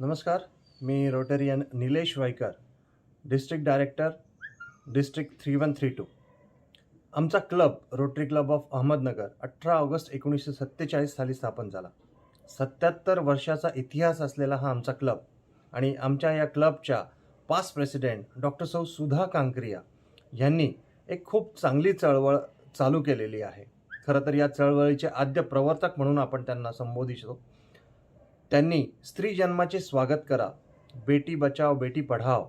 नमस्कार मी Rotarian Nilesh Waykar district director district three one three two. आमचा club Rotary club of Ahmednagar अठरा August एकोणीसशे सत्तेचाळीस साली स्थापन झाला. सत्याहत्तर वर्षाचा इतिहास असलेला हा आमचा क्लब आणि आमच्या या क्लबच्या पास प्रेसिडेंट डॉक्टर सौ सुधा कांकरिया यांनी एक खूप चांगली चळवळ चालू केलेली आहे. खरं तर या चळवळीचे आद्य प्रवर्तक म्हणून आपण त्यांना संबोधितो. त्यांनी स्त्री जन्माचे स्वागत करा बेटी बचाव बेटी पढाव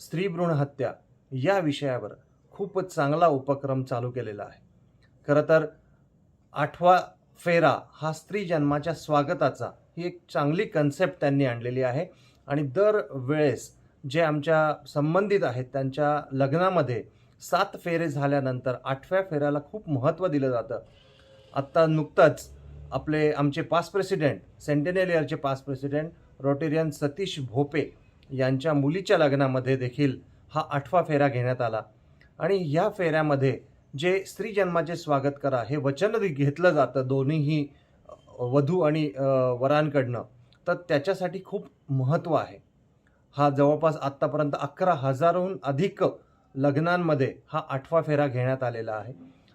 स्त्री भ्रूण हत्या या विषयावर खूप चांगला उपक्रम चालू केलेला आहे. खरं तर आठवा फेरा हा स्त्री जन्माच्या स्वागताचा ही एक चांगली कन्सेप्ट त्यांनी आणलेली आहे आणि दर वेळेस जे आमच्या संबंधित आहेत त्यांच्या लग्नामध्ये सात फेरे झाल्यानंतर आठव्या फेऱ्याला खूप महत्त्व दिलं जातं. आत्ता नुकतंच आपले आमचे pass president centennial इयरचे pass president Rotarian Satish Bhope यांच्या मुलीच्या लग्नामध्ये देखील हा आठवा फेरा घेण्यात आला. आणि ह्या फेऱ्यामध्ये जे स्त्री जन्माचे स्वागत करा हे वचन घेतलं जातं दोन्हीही वधू आणि वरांकडनं तर त्याच्यासाठी खूप महत्त्व आहे. हा जवळपास आत्तापर्यंत अकरा हजारहून अधिक लग्नांमध्ये हा आठवा फेरा घेण्यात आलेला आहे.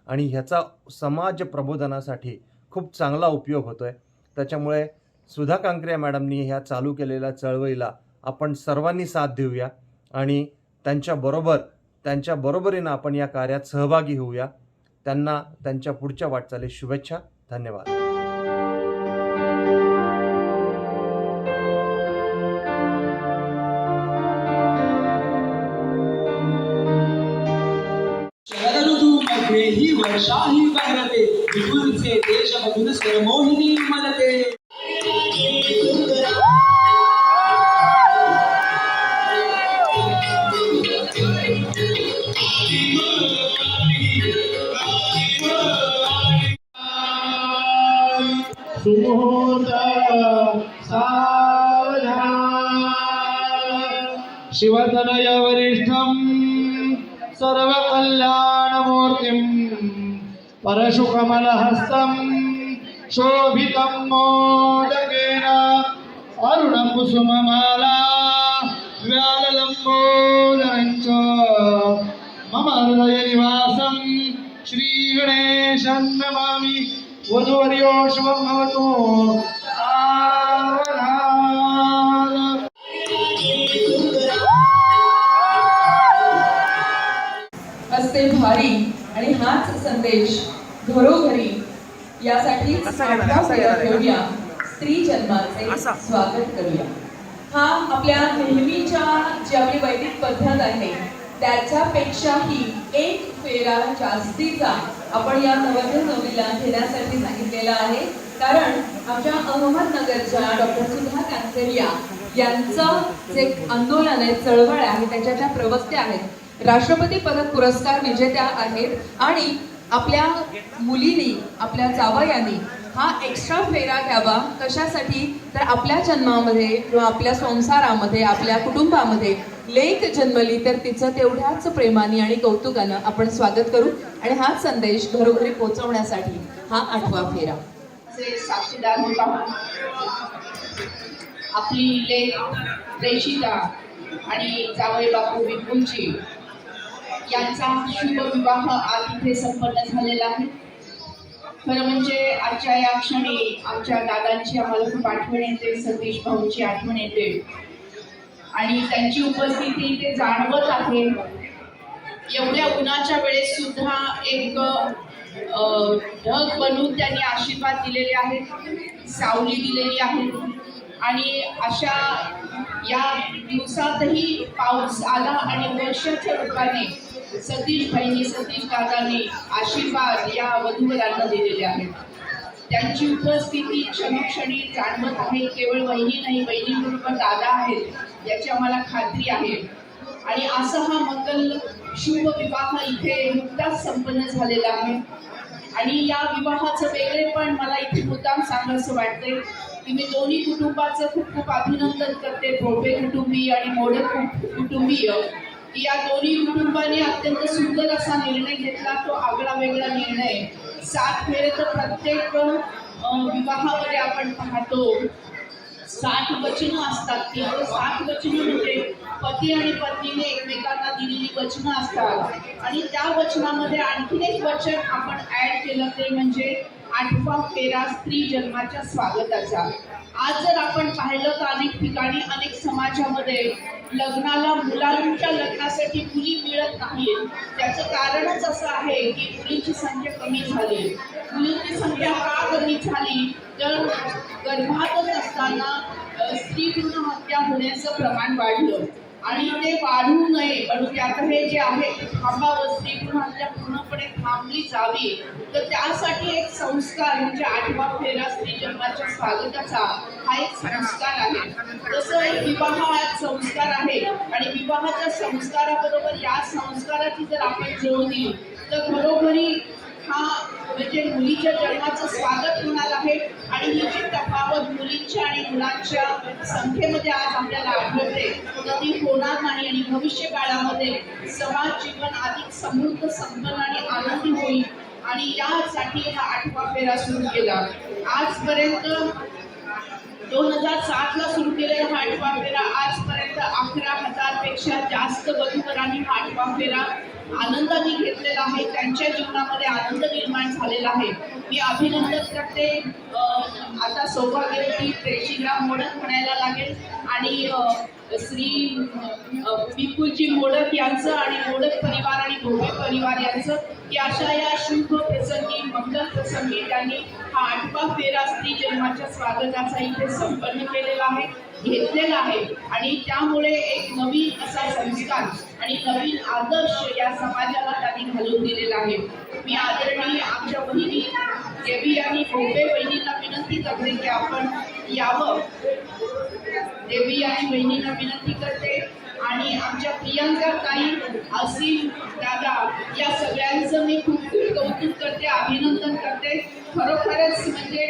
आणि ह्याचा समाज प्रबोधनासाठी खूप चांगला उपयोग होतो आहे त्याच्यामुळे सुधा कांकरे मॅडमनी ह्या चालू केलेल्या चळवळीला आपण सर्वांनी साथ देऊया आणि त्यांच्याबरोबर त्यांच्या बरोबरीनं आपण या कार्यात सहभागी होऊया. त्यांना त्यांच्या पुढच्या वाटचालीस शुभेच्छा. धन्यवाद. ही वर्षा बहरते विपुलचे देश मधून स्वरमोहिनी मनते सुमुहूर्त शिवतनय वरिष्ठं सर्वकल्याणमूर्तिं परशुकमलहस्तं शोभितं मोदकेन अरुणं कुसुममाला व्याललम्बोदरञ्च मम हृदयनिवासं श्रीगणेशं नमामि। वधुवर्यो शुभं भवतु। असते भारी आणि हाच संदेश घरोघरी यासाठी घेऊया स्त्री जन्माचे स्वागत करूया. हा आपल्या नेहमीच्या जी आपली वैदिक पद्धत आहे त्याच्यापेक्षाही एक फेरा जास्तीचा आपण या नवद्य नवरीला घेण्यासाठी सांगितलेला आहे. कारण आमच्या अहमदनगरच्या डॉक्टर सुधा कांकरिया यांचं जे आंदोलन आहे चळवळ आहे त्याच्या त्या प्रवक्त्या आहेत. राष्ट्रपती पदक पुरस्कार विजेत्या आहेत आणि आपल्या मुलीने आपल्या जावयाने हा एक्स्ट्रा फेरा घ्यावा. कशासाठी? तर आपल्या जन्मामध्ये किंवा आपल्या संसारामध्ये आपल्या कुटुंबामध्ये लेख जन्मली तर तिचं तेवढ्याच प्रेमाने आणि कौतुकानं आपण स्वागत करू. आणि हा संदेश घरोघरी पोहोचवण्यासाठी हा आठवा फेरा. साक्षीदार आपली लेख प्रेषिता आणि जावई बापू विपुलजी. यांचा शुभ विवाह आज इथे संपन्न झालेला आहे. खरं म्हणजे आजच्या या क्षणी आमच्या दादांची आम्हाला खूप आठवण येते सतीश भाऊंची आठवण येते. आणि त्यांची उपस्थिती इथे जाणवत आहे. एवढ्या उन्हाच्या वेळेस सुद्धा एक ढग बनवून त्यांनी आशीर्वाद दिलेले आहेत सावली दिलेली आहे. आणि अशा या दिवसातही पाऊस आला आणि वर्षाच्या रूपाने सतीश भाईंनी सतीश दादांनी आशीर्वाद या वधूवरांना दिलेले आहेत. त्यांची उपस्थिती क्षणोक्षणी जाणवत आहे. केवळ वहिनी नाही बहिणीबरोबर दादा आहेत याची आम्हाला खात्री आहे. आणि असा हा मंगल शुभ विवाह इथे नुकताच संपन्न झालेला आहे. आणि या विवाहाचं वेगळेपण मला इथे मुद्दाम सांगायचं वाटतंय की मी दोन्ही कुटुंबाचं खूप खूप अभिनंदन करते. भोपे कुटुंबीय आणि मोडक कुटुंबीय. की या दोन्ही कुटुंबांनी अत्यंत सुंदर असा निर्णय घेतला. तो आगळा वेगळा निर्णय. सात फेरे तर प्रत्येक विवाहामध्ये आपण पाहतो. साठ वचनं असतात ती. साठ वचनं म्हणजे पती आणि पत्नीने एकमेकांना दिलेली वचनं असतात. आणि त्या वचनामध्ये आणखीन एक वचन आपण ऍड केलं ते म्हणजे आठवा फेरा स्त्री जन्माच्या स्वागताचा. आज जर आपण पाहिलं तर अनेक ठिकाणी अनेक समाजामध्ये लग्नाला मुलांच्या लग्नासाठी मुली मिळत नाहीत त्याचं कारणच असं आहे की मुलींची संख्या कमी झाली. मुलींची संख्या का कमी झाली. तर गर्भातच असताना स्त्री भ्रूण हत्या होण्याचं प्रमाण वाढलं. आणि ते वाढू नये म्हणून आता हे जे आहे ते थांबावं पूर्णपणे थांबली जावी. तर त्यासाठी एक संस्कार म्हणजे आठवा फेरा स्त्री जन्माच्या स्वागताचा हा एक संस्कार आहे. तसं एक विवाह हा संस्कार आहे आणि विवाहाच्या संस्काराबरोबर या संस्काराची जर आपण जोड दिली तर घरोघरी हा म्हणजे मुलीच्या जन्माचं स्वागत होणार आहे आणि ही जी तफावत मुलींच्या आणि मुलांच्या संख्येमध्ये आज आपल्याला आढळते तर ती भविष्य काळामध्ये समाज जीवन अधिक समृद्ध संपन्न आणि आनंदी होईल. आणि यासाठी हा आठवा फेरा सुरू केला. आजपर्यंत दोन हजार सात ला सुरू केलेला हा आठवा फेरा आजपर्यंत अकरा हजारपेक्षा जास्त वधूवरांनी हा आठवा फेरा आनंदाने घेतलेला आहे. त्यांच्या जीवनामध्ये आनंद निर्माण झालेला आहे. मी अभिनंदन करते. आता सौभाग्यवती प्रेषीला मोडक म्हणायला लागेल. आणि श्री विपुलजी मोडक यांचं आणि मोडक परिवार आणि भोगे परिवार यांचं की अशा या शुभ प्रसंगी मंगल प्रसंगी त्यांनी हा आठवा फेरा स्त्री जन्माच्या स्वागताचा इथे संपन्न केलेला आहे. घेतलेला आहे. आणि त्यामुळे एक नवीन असा संस्कार आणि नवीन आदर्श या समाजाला त्यांनी घालून दिलेला आहे. मी आदरणीय आमच्या बहिणी देवी आणि भोपे बहिणींना विनंती करते की आपण यावं. देवी आणि बहिणींना विनंती करते. आणि आमच्या प्रियंका ताई असीम दादा या सगळ्यांचं मी खूप खूप कौतुक करते अभिनंदन करते. खरोखरच म्हणजे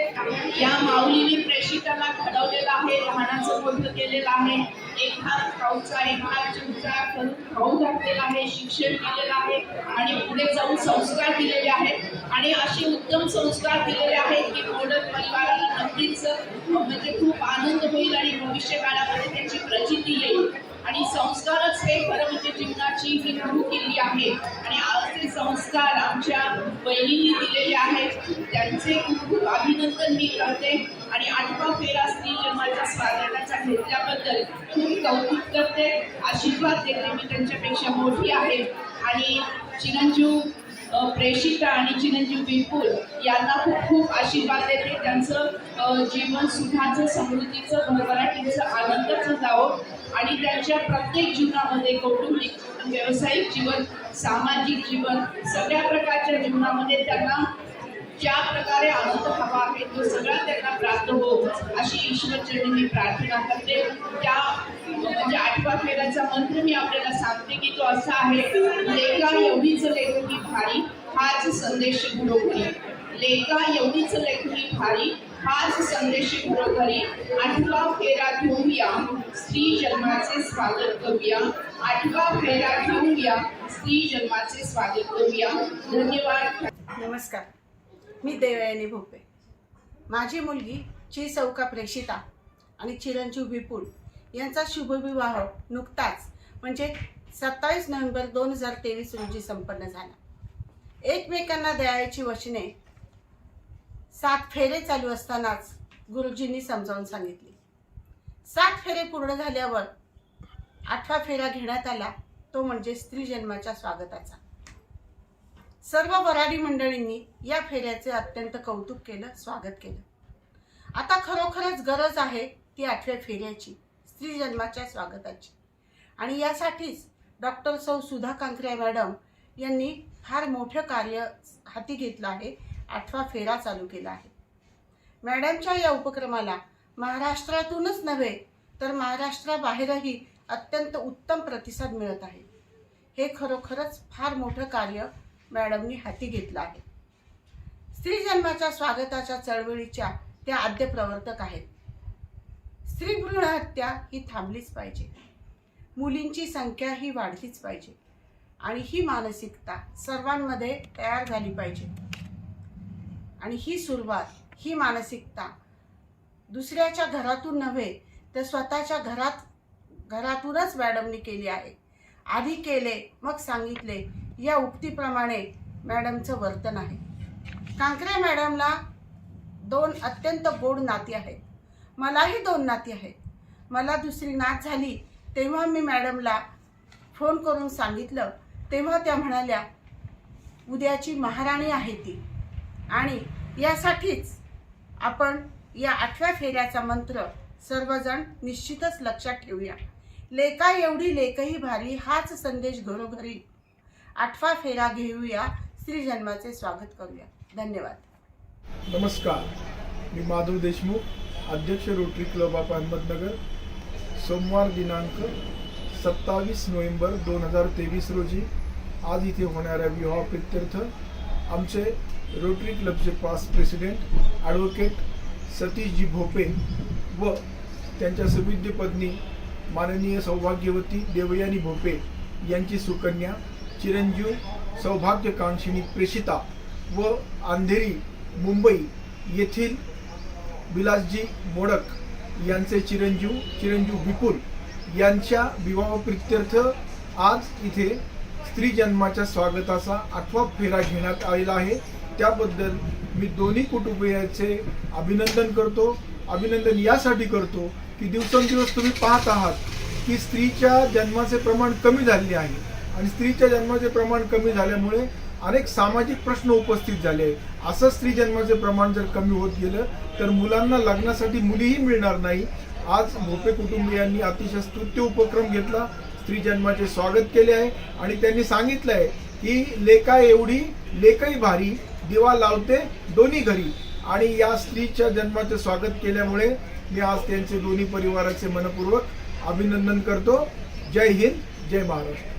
या माऊलीने प्रेषितांना घडवलेलं आहे लहानाचं मोठं केलेलं आहे. एक हात खाऊचा एक हात चिवचा करून खाऊ घातलेला आहे शिक्षण दिलेलं आहे आणि पुढे जाऊन संस्कार दिलेले आहेत. आणि असे उत्तम संस्कार दिलेले आहेत की मॉडर्न परिवाराला नक्कीच म्हणजे खूप आनंद होईल आणि भविष्य काळामध्ये त्याची प्रचिती येईल. आणि संस्कारच हे खरं म्हणजे जीवनाची ही गुरु केली आहे. आणि आज ते संस्कार आमच्या बहिणींनी दिलेले आहेत. त्यांचे खूप खूप अभिनंदन मी करते. आणि आठवा फेरा स्त्री जन्माच्या स्वागताचा घेतल्याबद्दल खूप कौतुक करते. आशीर्वाद देते मी त्यांच्यापेक्षा मोठी आहे. आणि चिरंजीव प्रेषिता आणि चिरंजीव विपुल यांना खूप खूप आशीर्वाद देते. त्यांचं जीवन सुखाचं समृद्धीचं भरभराटीचं आनंदाचं जावं. आणि त्यांच्या प्रत्येक जीवनामध्ये कौटुंबिक व्यावसायिक जीवन सामाजिक जीवन सगळ्या प्रकारच्या जीवनामध्ये त्यांना ज्या प्रकारे आनंद हवा आहे तो सगळा त्यांना प्राप्त हो अशी ईश्वरचरणी मी प्रार्थना करते. त्या म्हणजे आठवा फेऱ्याचा मंत्र मी आपल्याला सांगते की तो असा आहे लेखा एवढीच लेखकी भारी हाच संदेश घरोघरी लेखा एवढीच लेखकी भारी हाच संदेश घरोघरी आठवा फेरा घेऊया स्त्री जन्माचे स्वागत करूया. आठवा फेरा घेऊया स्त्री जन्माचे स्वागत करूया. धन्यवाद. नमस्कार. मी देवयानी भोपे. माझी मुलगी ची चौका प्रेषिता आणि चिरंजीव विपुल यांचा शुभविवाह नुकताच म्हणजे सत्तावीस नोव्हेंबर दोन हजार तेवीस रोजी संपन्न झाला. एकमेकांना द्यायची वचने सात फेरे चालू असतानाच गुरुजींनी समजावून सांगितली. सात फेरे पूर्ण झाल्यावर आठवा फेरा घेण्यात आला तो म्हणजे स्त्री जन्माच्या स्वागताचा. सर्व वराडी मंडळींनी या फेऱ्याचे अत्यंत कौतुक केलं स्वागत केलं. आता खरोखरच गरज आहे ती आठव्या फेऱ्याची स्त्री जन्माच्या स्वागताची. आणि यासाठीच डॉक्टर सौ सुधा कांकऱ्या मॅडम यांनी फार मोठं कार्य हाती घेतलं आहे आठवा फेरा चालू केला आहे. मॅडमच्या या उपक्रमाला महाराष्ट्रातूनच नव्हे तर महाराष्ट्राबाहेरही अत्यंत उत्तम प्रतिसाद मिळत आहे. हे खरोखरच फार मोठं कार्य मॅडमनी हाती घेतला आहे. स्त्री जन्माच्या स्वागताच्या चळवळीच्या त्या आद्य प्रवर्तक आहेत. स्त्री भ्रूण हत्या ही थांबलीच पाहिजे. मुलींची संख्या ही वाढलीच पाहिजे. आणि ही मानसिकता सर्वांमध्ये तयार झाली पाहिजे. आणि ही सुरुवात ही मानसिकता दुसऱ्याच्या घरातून नव्हे तर स्वतःच्या घरात घरातूनच मॅडमनी केली आहे. आधी केले मग सांगितले या उक्तीप्रमाणे मॅडमचं वर्तन आहे. कांकरे मॅडमला दोन अत्यंत गोड नाती आहेत. मलाही दोन नाती आहेत. मला दुसरी नात झाली तेव्हा मी मॅडमला फोन करून सांगितलं. तेव्हा त्या म्हणाल्या उद्याची महाराणी आहे ती. आणि यासाठीच आपण या आठव्या फेऱ्याचा मंत्र सर्वजण निश्चितच लक्षात ठेवूया. लेका एवढी लेकही भारी हाच संदेश घरोघरी आठवा फेरा घेऊया. स्त्री जन्माचे स्वागत करूया. धन्यवाद. नमस्कार. मी माधव देशमुख अध्यक्ष रोटरी क्लब ऑफ अहमदनगर सोमवार दिनांक सत्तावीस नोव्हेंबर दोन हजार तेवीस रोजी आज इथे होणाऱ्या विवाह प्रित्यर्थ आमचे रोटरी क्लबचे pass president advocate Satishji Bhope व त्यांच्या सुविद्य पत्नी माननीय सौभाग्यवती देवयानी भोपे यांची सुकन्या चिरंजीव सौभाग्यकांक्षिणी प्रेषिता व अंधेरी मुंबई येथील विलासजी मोडक यांचे चिरंजीव चिरंजीव विपुल यांच्या विवाहप्रित्यर्थ आज इथे स्त्री जन्माच्या स्वागताचा आठवा फेरा घेण्यात आलेला आहे. त्याबद्दल मी दोन्ही कुटुंबियाचे अभिनंदन करतो. अभिनंदन यासाठी करतो की दिवसेंदिवस तुम्ही पाहत आहात की स्त्रीच्या जन्माचे प्रमाण कमी झालेले आहे. आणि स्त्रीच्या जन्माचे प्रमाण कमी झाल्यामुळे अनेक सामाजिक प्रश्न उपस्थित झाले. असं स्त्री जन्माचे प्रमाण जर कमी होत गेलं तर मुलांना लग्नासाठी मुलीही मिळणार नाही. आज भोपे कुटुंबियांनी अतिशय स्तुत्य उपक्रम घेतला स्त्री जन्माचे स्वागत केले आहे आणि त्यांनी सांगितलं आहे की लेका एवढी लेकही भारी दिवा लावते दोन्ही घरी. आणि या स्त्रीच्या जन्माचे स्वागत केल्यामुळे मी आज त्यांचे दोन्ही परिवाराचे मनपूर्वक अभिनंदन करतो. जय हिंद जय महाराष्ट्र.